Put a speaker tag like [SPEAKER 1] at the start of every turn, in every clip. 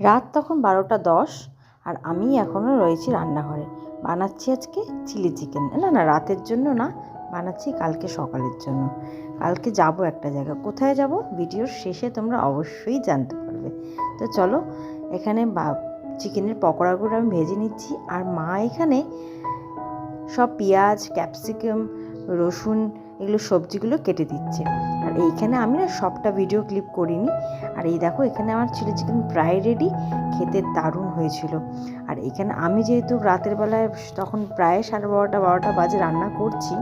[SPEAKER 1] রাত তখন বারোটা দশ আর আমি এখনও রয়েছি রান্নাঘরে। বানাচ্ছি আজকে চিলি চিকেন। না না, রাতের জন্য না, বানাচ্ছি কালকে সকালের জন্য। কালকে যাব একটা জায়গা। কোথায় যাব? ভিডিওর শেষে তোমরা অবশ্যই জানতে পারবে। তো চলো, এখানে বা, চিকেনের পকোড়াগুলো আমি ভেজে নিচ্ছি। আর মা এখানে সব পেঁয়াজ, ক্যাপসিকাম, রসুন এগুলো সবজিগুলো কেটে দিচ্ছে। আর এইখানে আমি না সবটা ভিডিও ক্লিপ করিনি। আর এই দেখো, এখানে আমার চিলি চিকেন প্রায় রেডি খেতে দারুণ হয়েছিল। আর এখানে আমি যেহেতু রাতের বেলায় তখন প্রায় সাড়ে বারোটা বারোটা বাজে রান্না করছি,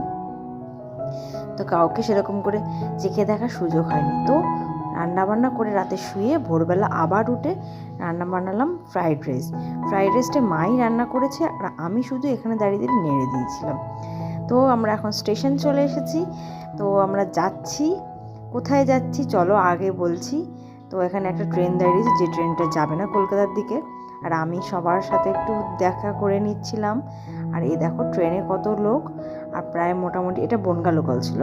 [SPEAKER 1] তো কাউকে সেরকম করে চেখে দেখার সুযোগ হয়নি। তো রান্না বান্না করে রাতে শুয়ে ভোরবেলা আবার উঠে রান্না বানালাম ফ্রাইড রাইস ফ্রাইড রাইসটা মাই রান্না করেছে, আর আমি শুধু এখানে দাঁড়িয়ে দাঁড়িয়ে নেড়ে দিয়েছিলাম। তো আমরা এখন স্টেশন চলে এসেছি। তো আমরা যাচ্ছি। কোথায় যাচ্ছি? চলো আগে বলছি। তো এখানে একটা ট্রেন দাঁড়িয়েছে, যে ট্রেনটা যাবে না কলকাতার দিকে। আর আমি সবার সাথে একটু দেখা করে নিচ্ছিলাম। আর এই দেখো ট্রেনে কত লোক। আর প্রায় মোটামুটি এটা বনগা লোকাল ছিল।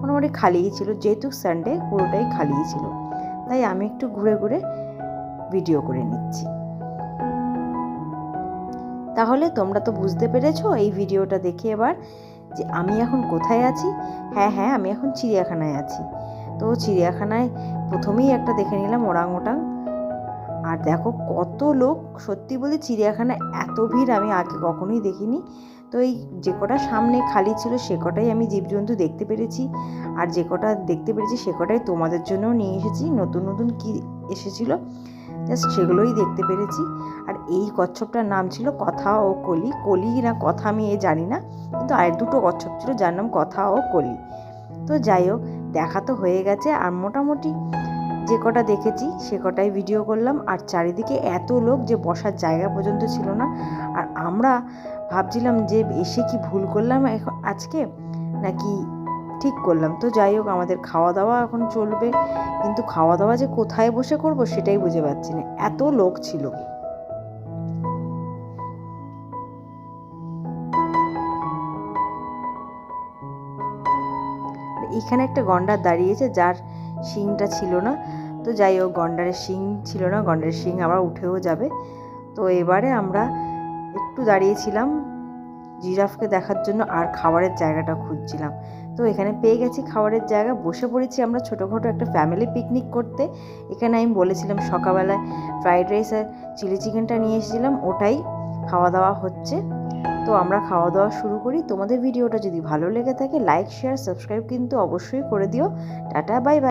[SPEAKER 1] মোটামুটি খালিই ছিল। যেহেতু সানডে পুরোটাই খালিই ছিল। তাই আমি একটু ঘুরে ঘুরে ভিডিও করে নিচ্ছি। তাহলে তোমরা তো বুঝতে পেরেছ, এই ভিডিওটা দেখে এবার যে আমি এখন কোথায় আছি? হ্যাঁ হ্যাঁ আমি এখন চিড়িয়াখানায় আছি। তো চিড়িয়াখানায় প্রথমেই একটা দেখে নিলাম ওরাং ওটাং আর দেখো কত লোক, সত্যি বলি চিড়িয়াখানায় এত ভিড় আমি আগে কখনোই দেখিনি। তো এই যে কটা সামনে খালি ছিল সে কটাই আমি জীবজন্তু দেখতে পেরেছি। আর যে কটা দেখতে পেরেছি সে কটাই তোমাদের জন্যও নিয়ে এসেছি। নতুন নতুন কী এসেছিল? জাস্ট সেগুলোই দেখতে পেরেছি। আর এই কচ্ছপটার নাম ছিল কথা ও কলি। কলি না কথা আমি এ জানি না, কিন্তু আর দুটো কচ্ছপ ছিল যার নাম কথা ও কলি। তো যাই হোক, দেখা তো হয়ে গেছে। আর মোটামুটি যে কটা দেখেছি, সে কটাই ভিডিও করলাম। আর চারিদিকে এত লোক যে বসার জায়গা পর্যন্ত ছিল না। আর আমরা ভাবছিলাম যে এসে কি ভুল করলাম আজকে? নাকি ঠিক করলাম। তো যাই হোক, আমাদের খাওয়া দাওয়া এখন চলবে। কিন্তু খাওয়া দাওয়া যে কোথায় বসে করব সেটাই বুঝে পাচ্ছি না। এত লোক ছিল। এখানে একটা গন্ডার দাঁড়িয়েছে, যার শিংটা ছিল না। তো যাই হোক, গন্ডারের শিং ছিল না। গন্ডারের শিং আবার উঠেও যাবে। তো এবারে আমরা একটু দাঁড়িয়েছিলাম, জিরাফকে দেখার জন্য আর খাবারের জায়গাটা খুঁজছিলাম। তো এখানে পেয়ে গেছি খাবারের জায়গা। বসে পড়েছি আমরা ছোটোখাটো একটা ফ্যামিলি পিকনিক করতে। এখানে আমি বলেছিলাম সকালবেলায় ফ্রাইড রাইস আর চিলি চিকেনটা নিয়ে এসেছিলাম, ওটাই খাওয়া দাওয়া হচ্ছে। তো আমরা খাওয়া দাওয়া শুরু করি। তোমাদের ভিডিওটা যদি ভালো লেগে থাকে লাইক শেয়ার সাবস্ক্রাইব কিন্তু অবশ্যই করে দিও। Tata bye bye